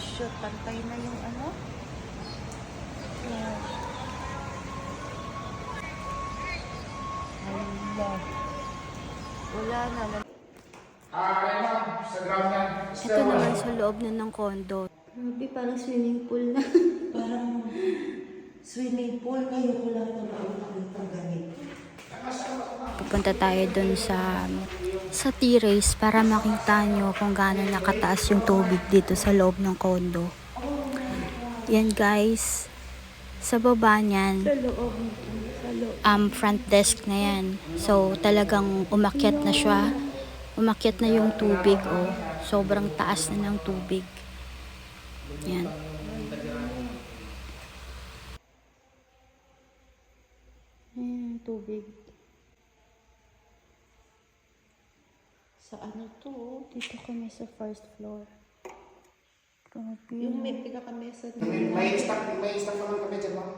shoot. Pantay na yung ano. Hala. Wala na. Ah, kaya ma'am, sa ground yan. Ito naman sa loob na ng kondo. Grabe, parang swimming pool na. Parang swimming pool. Ngayon ko lang ito nakita ganito. Pupunta tayo dun sa sa terrace para makita nyo kung gaano nakataas yung tubig dito sa loob ng kondo. Yan guys. Sa baba niyan, um, front desk na yan. So, talagang umakyat na siya. Umakyat na yung tubig, oh. Sobrang taas na ng tubig. Yan. Ayan, tubig. Sa ano to? Dito kami sa first floor. Grabe. Yung may pinakamesa May, doon. may stock, may stock naman kami dyan, ma'am.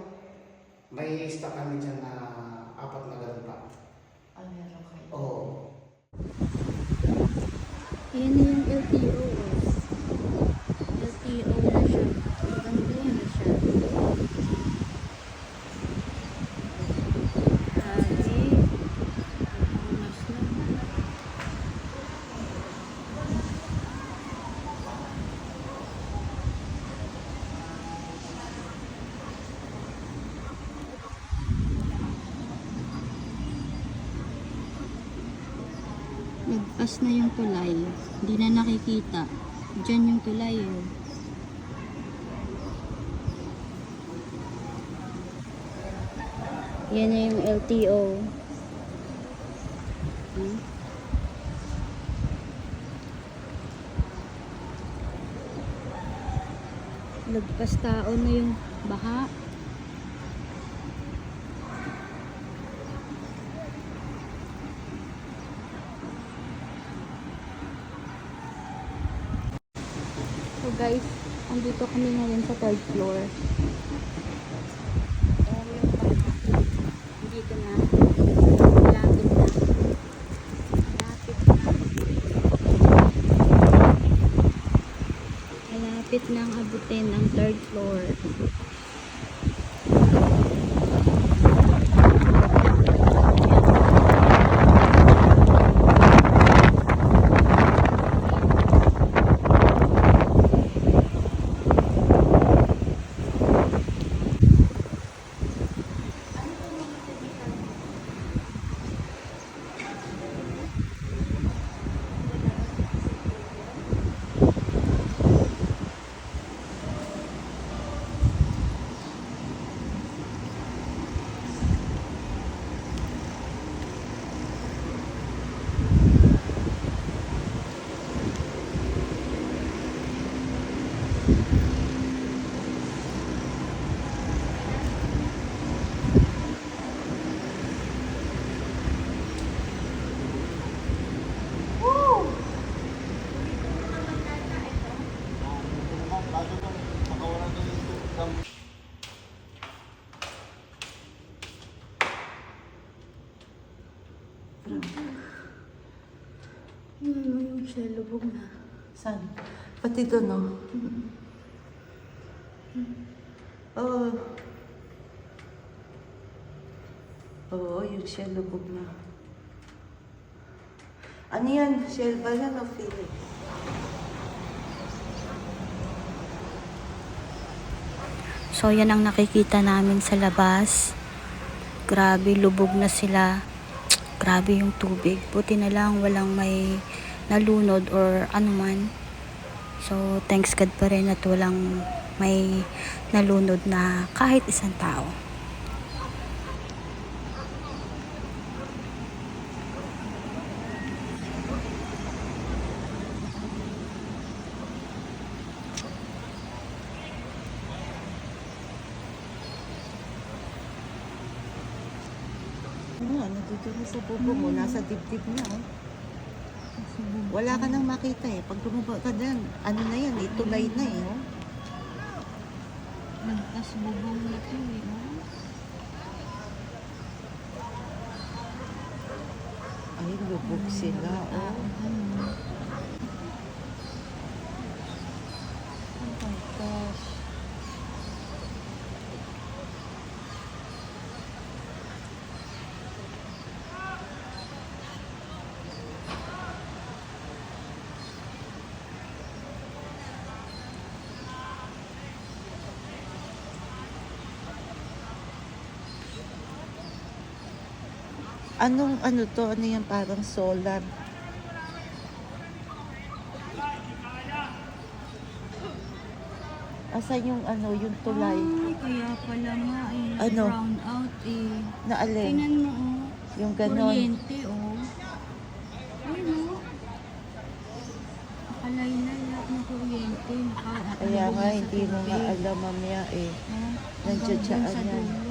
May stock kami dyan na apat na ganun pa. Ah, meron kayo. Oo. Yan na yung. LTO Nagpas na yung tulay. Hindi na nakikita. Diyan yung tulay oh. Yan na yung LTO. Hmm? Lagpas tao na yung baha. Guys, andito kami ngayon sa third floor. Dito na. Malapit na. Malapit na. Malapit na ang abutin ang third floor. Yun mo yung siya, lubog na. Saan? Pati doon, no? Oo. Oo, yung shell lubog na. Ano yan? Shell ba yan o Philip? So, yan ang nakikita namin sa labas. Grabe, lubog na sila. Grabe yung tubig. Buti na lang walang may nalunod or anuman. So, thanks God pa rin at walang may nalunod na kahit isang tao. Nga, nandito na sa bubo mo. Nasa dibdib na, oh. Wala ka nang makita eh. Pag bumaba ka dyan, ano na yan eh, tulay na eh. Oh. Nagpas bubong na ito eh. Ay, lubog sila. Oh. my gosh. Anong ano to? Ano yan parang solar? Asan yung ano, yung tulay? Ay, kaya pala nga eh. Ano? Brown out eh. Na alin? Tingnan mo oh. Yung ganon. Kuryente oh. Ayun oh. Nakalaylay lahat ng kuryente. Naka, Kaya nga, na hindi mo nga alam mamaya eh. Oh, Nandiyan siya, dulo.